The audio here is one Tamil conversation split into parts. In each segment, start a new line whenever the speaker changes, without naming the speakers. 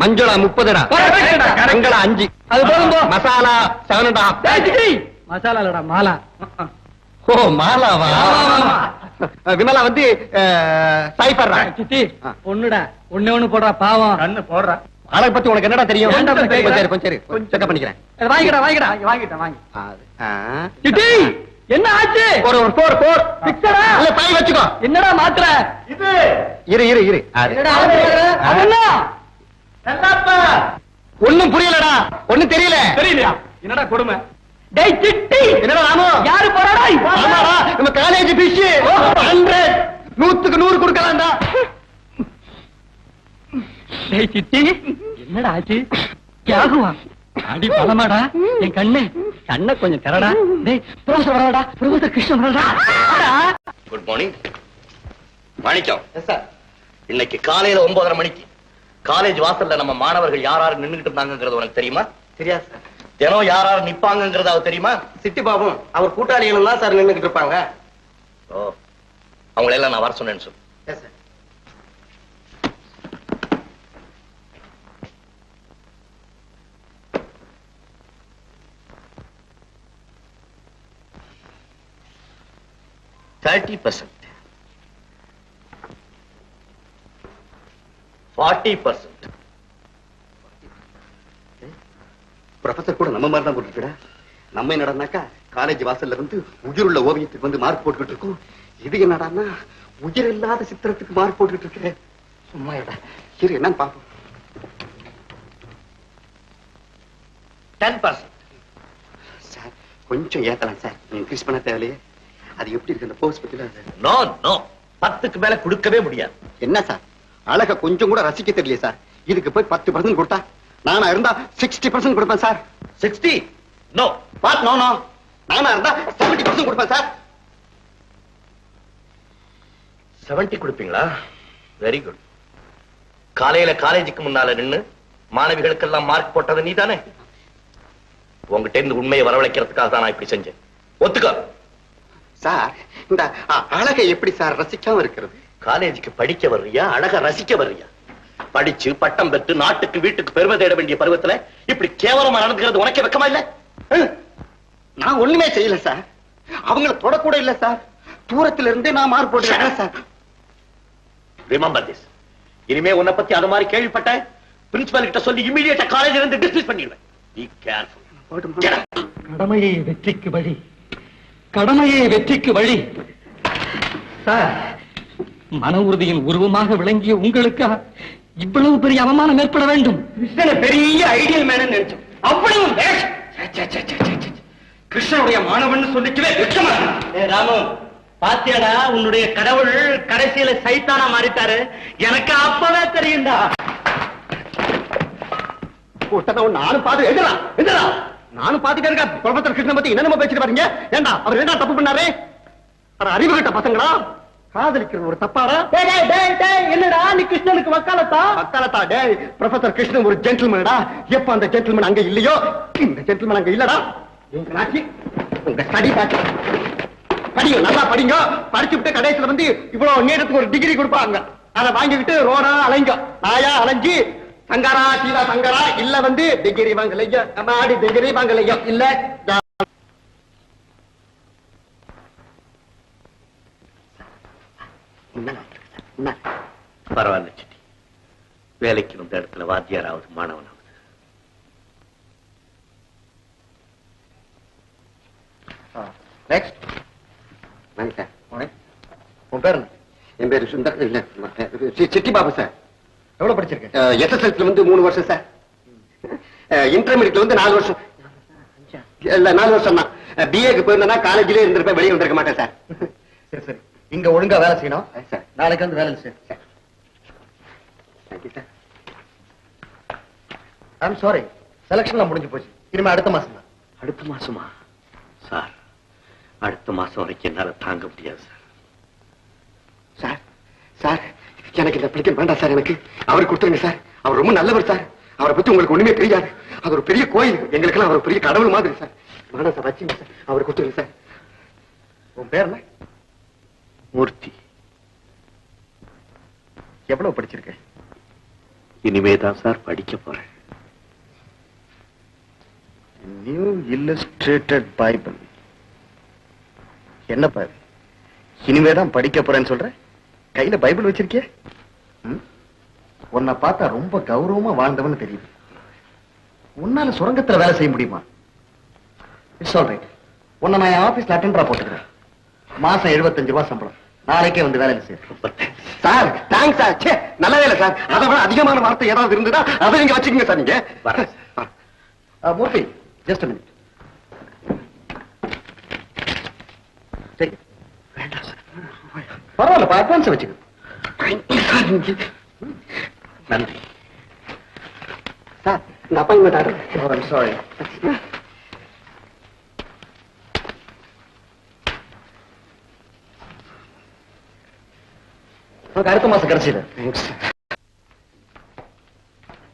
மஞ்சளா முப்பதுடா. கரங்களா அஞ்சு.
அது போதும் போ.
Masala seven and half
masala இல்லடா மாலா.
ஓ மாலாவா? விமலா வந்து சைபர்ரா
சித்தி. ஒண்ணுடா. ஒண்ணே ஒண்ணு போடுறா பாவம்.
கண்ணு போடுறா.
அழகு பத்தி உனக்கு என்னடா தெரியும்? சரி கொஞ்சம் சரி. செக்கப் பண்ணிக்கிறேன்.
வாங்கிடா வாங்கிடா. வாங்கிட்டேன் வாங்கி. சித்தி என்ன ஆச்சு?
ஒரு ஒரு போர் போர்
பிக்சரா
இல்ல பாய் வச்சுக்கோ.
என்னடா மாத்திர
இது.
இரு இரு இரு.
என்னடா என்ன?
ஒண்ணும் புரியலடா. ஒண்ணும் தெரியல.
தெரியலையா? என்னடா கொடுமை?
டேய் சிட்டி!
என்னடா
யாரு போறாடா?
ஆமாடா நம்ம காலேஜ் பிஷ் ஹண்ட்ரட் நூத்துக்கு நூறு கொடுக்கலாம்டா.
டேய் சிட்டி! என்னடா ஆச்சு? யாகுவா அடி பலமாடா. என் கண்ணு. கண்ணை கொஞ்சம் திறடா. டேய் ப்ரொஃபசர் வரடா. ப்ரொஃபசர் கிருஷ்ணன் வரடா.
குட் மார்னிங் மாணிக்கம் இன்னைக்கு காலையில ஒன்பதரை மணிக்கு காலேஜ் வாசல்ல நம்ம மாணவர்கள் யார் யார் நின்னுகிட்டு இருந்தாங்கிறது உனக்கு தெரியுமா?
தெரியாது சார்.
தினம் யார் யார் நிப்பாங்கங்கிறது அவ தெரியுமா?
சிட்டி பாபும் அவர் கூட்டாளிகளும் தான் சார் நின்னுகிட்டு இருப்பாங்க.
ஓ அவங்களை எல்லாம் நான் வர சொன்னேன்னு சொல்லு. Thirty percent forty percent
professor கூட நம்ம மாதிரி தான் போட்டுருக்கா நம்ம என்னடான்னாக்கா காலேஜ் வாசல்ல வந்து உயிருள்ள ஓவியத்துக்கு வந்து மார்க் போட்டுக்கிட்டு இருக்கோம் இது என்னடான்னா உயிர் இல்லாத சித்திரத்துக்கு மார்க் போட்டுக்கிட்டு இருக்கு சும்மா இடா சரி என்னன்னு பாப்போம்
டென் பர்சன்ட்
சார் கொஞ்சம் ஏத்தலாம் சார். இன்க்ரீஸ் பண்ண தேவையில்லையே. அது எப்படி இருக்கு அந்த போஸ்ட் பத்தில?
நோ நோ பத்துக்கு மேல கொடுக்கவே முடியாது.
என்ன சார்? அழக கொஞ்சம் கூட ரசிக்க தெரியல சார். இதுக்கு போய் பத்து பர்சன்ட் கொடுத்தா நானா இருந்தா சிக்ஸ்டி பர்சன்ட் கொடுப்பேன் சார்.
சிக்ஸ்டி நோ
பாத் நோ நோ நானா இருந்தா செவன்டி பர்சன்ட் கொடுப்பேன் சார்.
செவன்டி கொடுப்பீங்களா? வெரி குட் காலையில காலேஜுக்கு முன்னால நின்னு மாணவிகளுக்கெல்லாம் மார்க் போட்டது நீதானே? உங்ககிட்ட இருந்து உண்மையை வரவழைக்கிறதுக்காக தான் நான் இப்படி செஞ்சேன். ஒத்துக்கோ.
சார் இந்த அழகை எப்படி சார் ரசிக்காம இருக்கிறது?
காலேஜுக்கு படிக்க வர்றியா? அழகா ரசிக்க வர்றியா? படிச்சு பட்டம் பெற்று நாட்டுக்கு வீட்டுக்கு பெருமை தேட வேண்டிய பருவத்துல இப்படி கேவலமா நடந்துக்கிறது உனக்கே வெக்கமா இல்ல.
நான் ஒண்ணுமே செய்யல சார் அவங்கள தொடக்கூட இல்ல சார் தூரத்துல இருந்தே நான் மார்க் போட்டுருக்கேன் சார்
ரிமெம்பர் திஸ் இனிமே உன்னை பத்தி அது மாதிரி கேள்விப்பட்டேன் பிரின்சிபல் கிட்ட சொல்லி இமீடியட்டா காலேஜ்ல இருந்து டிஸ்மிஸ் பண்ணிடுவேன். Be careful?
கடமையே வெற்றிக்கு வழி. கடமையே வெற்றிக்கு வழி. சார் மன உறுதியின் உருவமாக விளங்கிய உங்களுக்கு இவ்வளவு பெரிய அவமானம் ஏற்பட வேண்டும்?
பெரிய ஐடியல் மேன் நினைச்சோம். அவ்வளவு. கிருஷ்ணனுடைய மாணவன் சொல்லிக்கவே வெட்கமா இருக்கு.
ராமு பாத்தியாடா உன்னுடைய கடவுள் கடைசியில சைத்தானா மாறிட்டாரு. எனக்கு அப்பவே தெரியும்டா.
நானும் பார்த்து எதிரா எதிரா நானும் பார்த்துட்டே இருக்கேன். ப்ரொஃபசர் கிருஷ்ணன் பத்தி என்னென்ன பேசிட்டு பாருங்க ஏண்டா அவர் என்ன தப்பு பண்ணாரு? அறிவு கட்ட பசங்களா? காதலிக்கிறது ஒரு தப்பாரா
என்னடா நீ கிருஷ்ணனுக்கு வக்காலத்தா?
அக்காலத்தா டேய் ப்ரொஃபசர் கிருஷ்ணன் ஒரு ஜென்டில்மேனடா எப்ப அந்த ஜென்டில்மேன் அங்க இல்லையோ இந்த ஜென்டில்மேன் அங்க இல்லடா. உங்க நாச்சி உங்க ஸ்டடி பேட்ச் படிங்க நல்லா படிங்க. படிச்சு விட்டு கடைசியில வந்து இவ்வளவு நேரத்துக்கு ஒரு டிகிரி கொடுப்பாங்க. அதை வாங்கிக்கிட்டு ரோடா அலைங்க. நாயா அலைஞ்சு சங்கரா சீதா சங்கரா இல்ல வந்து டிகிரி வாங்கலையா? அம்மாடி டிகிரி வாங்கலையா? இல்ல
பரவாயில்ல சிட்டி வேலைக்கு வந்த இடத்துல வாத்தியாராவது மாணவனாவது.
உன் பேர்? என் பேரு சுந்தர். இல்ல சிட்டி பாபு சார்
எவ்வளவு படிச்சிருக்க?
எஸ்எஸ்எல்சில வந்து மூணு வருஷம் சார் இன்டர்மீடியட்ல வந்து நாலு வருஷம். இல்ல நாலு வருஷம் தான் பிஏக்கு போயிருந்தேன்னா காலேஜ்லயே இருந்திருப்பேன் வெளியே வந்திருக்க மாட்டேன் சார்
சரி சரி. இங்க ஒழுங்கா வேலை செய்யணும். நாளைக்கு வந்து வேலை செய்ய
thank you sir.
I'm sorry செலக்ஷன்லாம் முடிஞ்சு போச்சு. இனிமே அடுத்த மாசம் தான்.
அடுத்த மாசமா? சார் அடுத்த மாசம் வரைக்கும் என்னால தாங்க முடியாது சார்.
சார் சார் எனக்கு இந்த பிடிக்க வேண்டாம் சார். எனக்கு அவருக்கு கொடுத்துருங்க சார். அவர் ரொம்ப நல்லவர் சார். அவரை பத்தி உங்களுக்கு ஒண்ணுமே தெரியாது. அது ஒரு பெரிய கோயில். எங்களுக்கெல்லாம் அவர் பெரிய கடவுள் மாதிரி சார். வேண்டாம் சார். வச்சுங்க சார். அவருக்கு கொடுத்துருங்க சார்.
உன் பேர் என்ன?
மூர்த்தி.
எவ்வளவு படிச்சிருக்க?
இனிமே தான் சார் படிக்க போறேன்.
நியூ இல்லஸ்ட்ரேட்டட் பைபிள் என்னப்பா இது? இனிமேதான் படிக்க போறேன்னு சொல்ற? கையில பைபிள் வச்சிருக்கிய? உன்னை பார்த்தா ரொம்ப கௌரவமா வாழ்ந்தவன்னு தெரியுது. உன்னால சுரங்கத்துல வேலை செய்ய முடியுமா? இட்ஸ் ஆல் ரைட் உன்னை நான் என் ஆபீஸ்ல அட்டெண்டரா போட்டுக்கிறேன். மாசம் 75 ரூபாய் சம்பளம். நாளைக்கே வந்து வேலையில சேர் சார் தேங்க்ஸ் சார். ச்சே நல்ல வேலை சார். அதை விட அதிகமான வார்த்தை ஏதாவது இருந்ததா? அதை நீங்க வச்சுக்கோங்க சார் நீங்க. மூர்த்தி ஜஸ்ட் மினிட் பரவாயில்ல அட்வான்ஸ் வச்சுக்க.
நன்றி.
சார் இந்த அப்பாயின்மெண்ட் ஆர்டர் சாரி உனக்கு அடுத்த மாசம் கிடைச்சது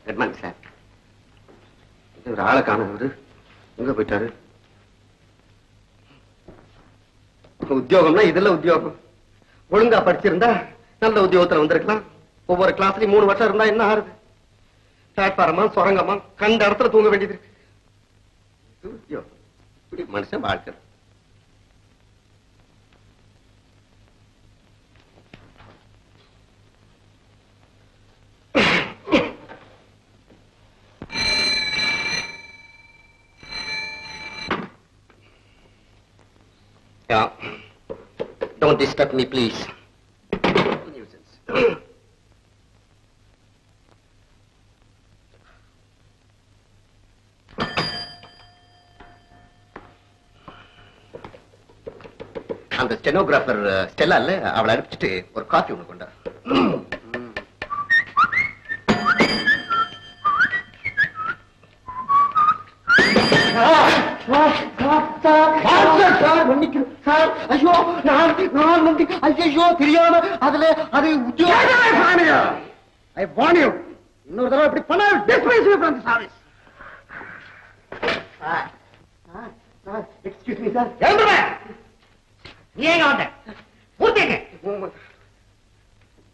குட் மார்னிங் சார் ஒரு ஆளை காணவர் எங்க போயிட்டாரு? உத்தியோகம்னா இதுல உத்தியோகம். ஒழுங்கா படிச்சிருந்தா நல்ல உத்தியோகத்துல வந்திருக்கலாம். ஒவ்வொரு கிளாஸ்லயும் மூணு வருஷம் இருந்தா என்ன ஆறுது? பிளாட்பாரமா சுரங்கமா கண்ட இடத்துல தூங்க வேண்டியது இருக்கு. உத்தியோகம். மனுஷன் வாழ்க்கை. Yeah. Don't disturb me, please. Nuisance. அந்த ஸ்டெனோகிராஃபர் ஸ்டெல்லா uh, இல்ல அவளை அனுப்பிச்சிட்டு ஒரு காஃபி ஒண்ணு கொண்டா சார் ஐயோ நான் நான் வந்து ஐயோ தெரியாம அதுல அது ஐ வான் யூ. இன்னொரு தடவை இப்படி பண்ண dismiss you from the service sir excuse me sir.
எழுந்துருவே நீ எங்க வந்த பூர்த்திங்க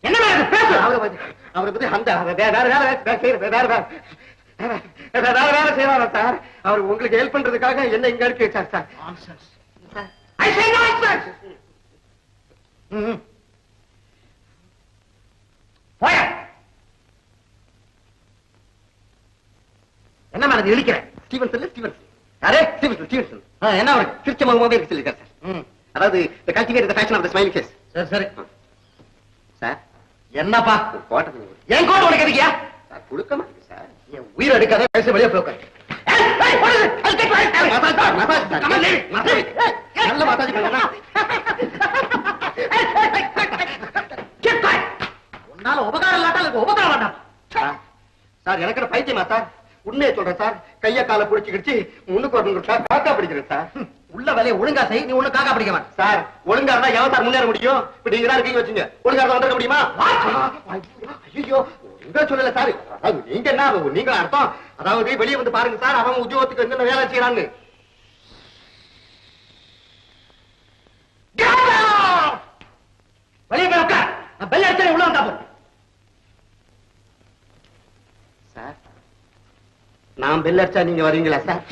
என்ன பேசு.
அவரை பத்தி அவரை பத்தி அந்த வேற வேற வேற வேற வேற செய்வாரா சார்? அவர் உங்களுக்கு ஹெல்ப் பண்றதுக்காக என்ன இங்க இருக்கு சார். சார்
என்ன மேல இழிக்கிற?
ஸ்டீவன்சன் இல்ல ஸ்டீவன்சன் யாரே? ஸ்டீவன்சன் ஸ்டீவன்சன் ஆ, என்ன அவர்? சிரிச்ச முகமாவே இருக்கு சொல்லிருக்காரு சார். அதாவது இந்த cultivate the fashion of the smiling face
சரி சரி.
சார்.
என்னப்பா?
கோட்டை
என் கோட் உனக்கு எதுக்கியா?
சார் கொடுக்க மாட்டேங்க சார் என் உயிர் எடுக்காத பேச வெளியே. நல்ல பண்ணலாம்
உன்னால உபகாரம் இல்லாட்டா எனக்கு உபகாரம் வேண்டாம்.
சார், எனக்கு பைத்தியமா சார்? உண்மையை சொல்றேன் சார். கைய காலை புடிச்சுக்கிடுச்சு முன்னுக்கு வரணும் சார் காக்கா பிடிக்கிறேன் சார்.
உள்ள வேலையை ஒழுங்கா செய். நீ ஒண்ணு காக்கா பிடிக்க மாட்டேன்.
சார் ஒழுங்கா இருந்தா எவன் சார் முன்னேற முடியும்? இப்ப நீங்க தான் இருக்கீங்க வச்சுங்க ஒழுங்கா இருந்தா வந்துட முடியுமா? ஐயோ. உங்க சொல்லல சார். அதாவது நீங்க என்ன நீங்க அர்த்தம்? அதாவது வெளியே வந்து பாருங்க சார் அவன் உத்தியோகத்துக்கு என்னென்ன வேலை செய்யறாங்க
வெளியே போய் உட்கார். நான் பெல் அடிச்சா உள்ள வந்தா போதும்.
சார் நான் பெல் அடிச்சா நீங்க வரீங்களா சார்?